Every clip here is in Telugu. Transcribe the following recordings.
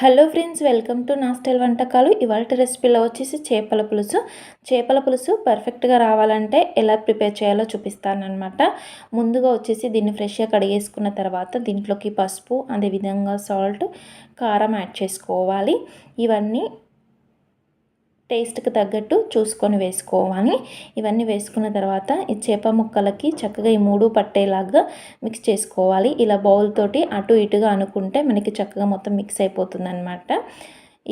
హలో ఫ్రెండ్స్ వెల్కమ్ టు నా స్టైల్ వంటకాలు. ఇవాళ రెసిపీలో వచ్చేసి చేపల పులుసు. చేపల పులుసు పర్ఫెక్ట్గా రావాలంటే ఎలా ప్రిపేర్ చేయాలో చూపిస్తానమాట ముందుగా వచ్చేసి దీన్ని ఫ్రెష్గా కడిగేసుకున్న తర్వాత దీంట్లోకి పసుపు అదేవిధంగా సాల్ట్ కారం యాడ్ చేసుకోవాలి. ఇవన్నీ టేస్ట్కి తగ్గట్టు చూసుకొని వేసుకోవాలి. ఇవన్నీ వేసుకున్న తర్వాత ఈ చేప ముక్కలకి చక్కగా ఈ మూడు పట్టేలాగా మిక్స్ చేసుకోవాలి. ఇలా బౌల్ తోటి అటు ఇటుగా అనుకుంటే మనకి చక్కగా మొత్తం మిక్స్ అయిపోతుంది అనమాట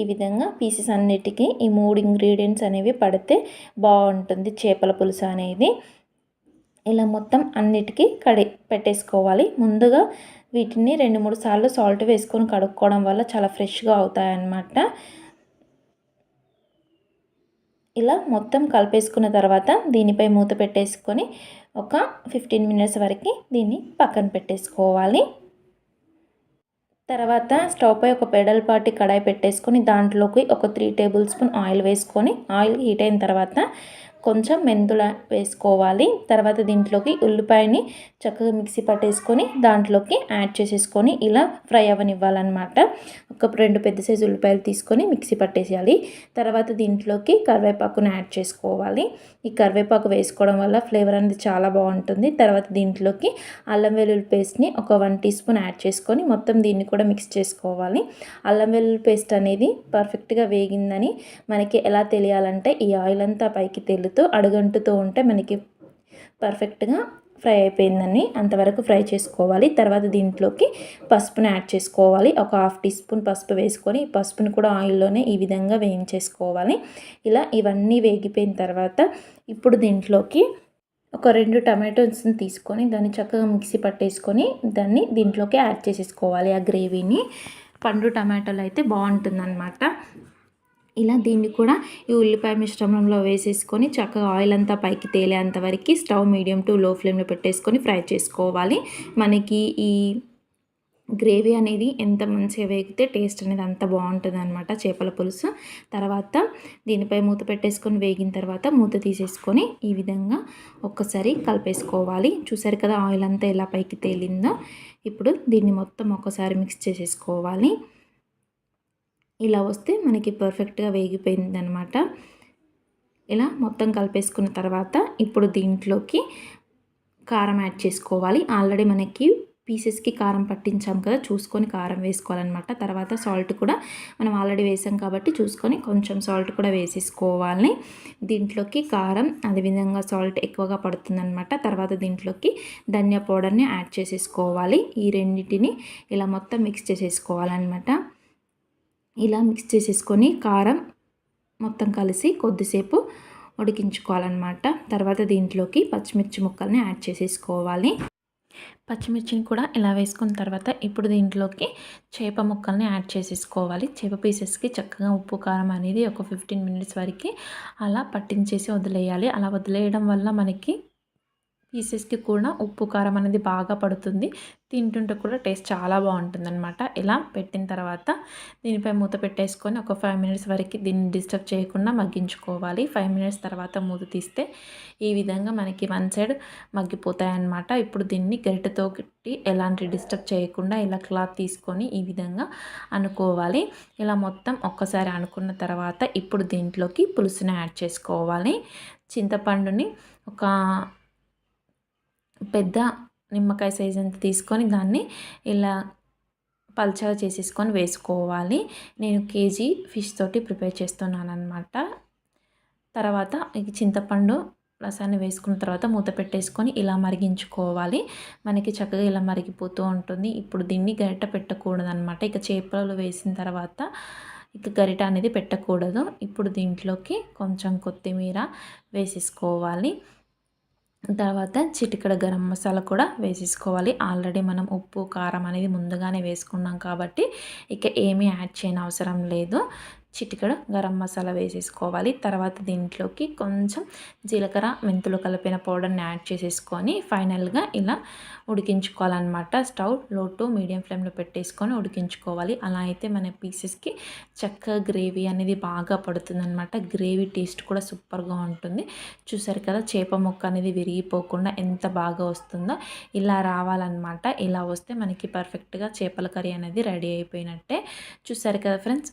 ఈ విధంగా పీసెస్ అన్నిటికీ ఈ మూడు ఇంగ్రీడియంట్స్ అనేవి పడితే బాగుంటుంది చేపల పులుసు అనేది. ఇలా మొత్తం అన్నిటికీ కడి పెట్టేసుకోవాలి. ముందుగా వీటిని రెండు మూడు సార్లు సాల్ట్ వేసుకొని కడుక్కోవడం వల్ల చాలా ఫ్రెష్గా అవుతాయన్నమాట. ఇలా మొత్తం కలిపేసుకున్న తర్వాత దీనిపై మూత పెట్టేసుకొని ఒక ఫిఫ్టీన్ మినిట్స్ వరకు దీన్ని పక్కన పెట్టేసుకోవాలి. తర్వాత స్టవ్ పై ఒక పెడల్పాటి కడాయి పెట్టేసుకొని దాంట్లోకి ఒక త్రీ టేబుల్ స్పూన్ ఆయిల్ వేసుకొని ఆయిల్ హీట్ అయిన తర్వాత కొంచెం మెంతుల వేసుకోవాలి. తర్వాత దీంట్లోకి ఉల్లిపాయని చక్కగా మిక్సీ పట్టేసుకొని దాంట్లోకి యాడ్ చేసేసుకొని ఇలా ఫ్రై అవ్వనివ్వాలన్నమాట ఒక రెండు పెద్ద సైజు ఉల్లిపాయలు తీసుకొని మిక్సీ పట్టేసేయాలి. తర్వాత దీంట్లోకి కరివేపాకును యాడ్ చేసుకోవాలి. ఈ కరివేపాకు వేసుకోవడం వల్ల ఫ్లేవర్ అనేది చాలా బాగుంటుంది. తర్వాత దీంట్లోకి అల్లం వెల్లుల్లి పేస్ట్ని ఒక వన్ టీ స్పూన్ యాడ్ చేసుకొని మొత్తం దీన్ని కూడా మిక్స్ చేసుకోవాలి. అల్లం వెల్లుల్లి పేస్ట్ అనేది పర్ఫెక్ట్గా వేగిందని మనకి ఎలా తెలియాలంటే ఈ ఆయిల్ అంతా పైకి తెలుతూ అడుగంటుతూ ఉంటే మనకి పర్ఫెక్ట్గా ఫ్రై అయిపోయిందని అంతవరకు ఫ్రై చేసుకోవాలి. తర్వాత దీంట్లోకి పసుపుని యాడ్ చేసుకోవాలి. ఒక హాఫ్ టీ స్పూన్ పసుపు వేసుకొని పసుపుని కూడా ఆయిల్లోనే ఈ విధంగా వేయించేసుకోవాలి. ఇలా ఇవన్నీ వేగిపోయిన తర్వాత ఇప్పుడు దీంట్లోకి ఒక రెండు టమాటోస్ని తీసుకొని దాన్ని చక్కగా మిక్సీ పట్టేసుకొని దాన్ని దీంట్లోకి యాడ్ చేసేసుకోవాలి ఆ గ్రేవీని. పండు టమాటోలు అయితే బాగుంటుందన్నమాట. ఇలా దీన్ని కూడా ఈ ఉల్లిపాయ మిశ్రమంలో వేసేసుకొని చక్కగా ఆయిల్ అంతా పైకి తేలేంత వరకు స్టవ్ మీడియం టు లో ఫ్లేమ్లో పెట్టేసుకొని ఫ్రై చేసుకోవాలి. మనకి ఈ గ్రేవీ అనేది ఎంత మంచిగా వేగితే టేస్ట్ అనేది అంత బాగుంటుంది అనమాట చేపల పులుసు. తర్వాత దీనిపై మూత పెట్టేసుకొని వేగిన తర్వాత మూత తీసేసుకొని ఈ విధంగా ఒక్కసారి కలిపేసుకోవాలి. చూసారు కదా ఆయిల్ అంతా ఎలా పైకి తేలిందో? ఇప్పుడు దీన్ని మొత్తం ఒక్కసారి మిక్స్ చేసేసుకోవాలి. ఇలా వస్తే మనకి పర్ఫెక్ట్గా వేగిపోయింది అనమాట ఇలా మొత్తం కలిపేసుకున్న తర్వాత ఇప్పుడు దీంట్లోకి కారం యాడ్ చేసుకోవాలి. ఆల్రెడీ మనకి పీసెస్కి కారం పట్టించాం కదా చూసుకొని కారం వేసుకోవాలన్నమాట. తర్వాత సాల్ట్ కూడా మనం ఆల్రెడీ వేసాం కాబట్టి చూసుకొని కొంచెం సాల్ట్ కూడా వేసేసుకోవాలి. దీంట్లోకి కారం అదేవిధంగా సాల్ట్ ఎక్కువగా పడుతుందన్నమాట. తర్వాత దీంట్లోకి ధనియా పౌడర్ని యాడ్ చేసేసుకోవాలి. ఈ రెండింటిని ఇలా మొత్తం మిక్స్ చేసేసుకోవాలన్నమాట. ఇలా మిక్స్ చేసేసుకొని కారం మొత్తం కలిసి కొద్దిసేపు ఉడికించుకోవాలన్నమాట. తర్వాత దీంట్లోకి పచ్చిమిర్చి ముక్కల్ని యాడ్ చేసేసుకోవాలి. పచ్చిమిర్చిని కూడా ఇలా వేసుకున్న తర్వాత ఇప్పుడు దీంట్లోకి చేప ముక్కల్ని యాడ్ చేసేసుకోవాలి. చేప పీసెస్కి చక్కగా ఉప్పు కారం అనేది ఒక ఫిఫ్టీన్ మినిట్స్ వరకు అలా పట్టించేసి వదిలేయాలి. అలా వదిలేయడం వల్ల మనకి పీసెస్కి కూడా ఉప్పు కారం అనేది బాగా పడుతుంది. తింటుంటే కూడా టేస్ట్ చాలా బాగుంటుంది అనమాట ఇలా పెట్టిన తర్వాత దీనిపై మూత పెట్టేసుకొని ఒక ఫైవ్ మినిట్స్ వరకు దీన్ని డిస్టర్బ్ చేయకుండా మగ్గించుకోవాలి. ఫైవ్ మినిట్స్ తర్వాత మూత తీస్తే ఈ విధంగా మనకి వన్ సైడ్ మగ్గిపోతాయి అన్నమాట ఇప్పుడు దీన్ని గరిటతో ఎలాంటి డిస్టర్బ్ చేయకుండా ఇలా క్లాత్ తీసుకొని ఈ విధంగా అనుకోవాలి. ఇలా మొత్తం ఒక్కసారి అనుకున్న తర్వాత ఇప్పుడు దీంట్లోకి పులుసుని యాడ్ చేసుకోవాలి. చింతపండుని ఒక పెద్ద నిమ్మకాయ సైజ్ అంత తీసుకొని దాన్ని ఇలా పల్చగా చేసేసుకొని వేసుకోవాలి. నేను కేజీ ఫిష్ తోటి ప్రిపేర్ చేస్తున్నాను అనమాట తర్వాత ఈ చింతపండు రసాన్ని వేసుకున్న తర్వాత మూత పెట్టేసుకొని ఇలా మరిగించుకోవాలి. మనకి చక్కగా ఇలా మరిగిపోతూ ఉంటుంది. ఇప్పుడు దీన్ని గరిట పెట్టకూడదు అనమాట ఇక చేపలు వేసిన తర్వాత ఇక గరిట అనేది పెట్టకూడదు. ఇప్పుడు దీంట్లోకి కొంచెం కొత్తిమీర వేసేసుకోవాలి. తర్వాత చిటికడ గరం మసాలా కూడా వేసేసుకోవాలి. ఆల్రెడీ మనం ఉప్పు కారం అనేది ముందుగానే వేసుకున్నాం కాబట్టి ఇక ఏమీ యాడ్ చేయని అవసరం లేదు. చిటికెడు గరం మసాలా వేసేసుకోవాలి. తర్వాత దీంట్లోకి కొంచెం జీలకర్ర మెంతులు కలిపిన పౌడర్ని యాడ్ చేసేసుకొని ఫైనల్గా ఇలా ఉడికించుకోవాలన్నమాట. స్టవ్లో టు మీడియం ఫ్లేమ్లో పెట్టేసుకొని ఉడికించుకోవాలి. అలా అయితే మన పీసెస్కి చక్కగా గ్రేవీ అనేది బాగా పడుతుందన్నమాట. గ్రేవీ టేస్ట్ కూడా సూపర్గా ఉంటుంది. చూసారు కదా చేప ముక్క అనేది విరిగిపోకుండా ఎంత బాగా వస్తుందో. ఇలా రావాలన్నమాట. ఇలా వస్తే మనకి పర్ఫెక్ట్గా చేపల కర్రీ అనేది రెడీ అయిపోయినట్టే. చూసారు కదా friends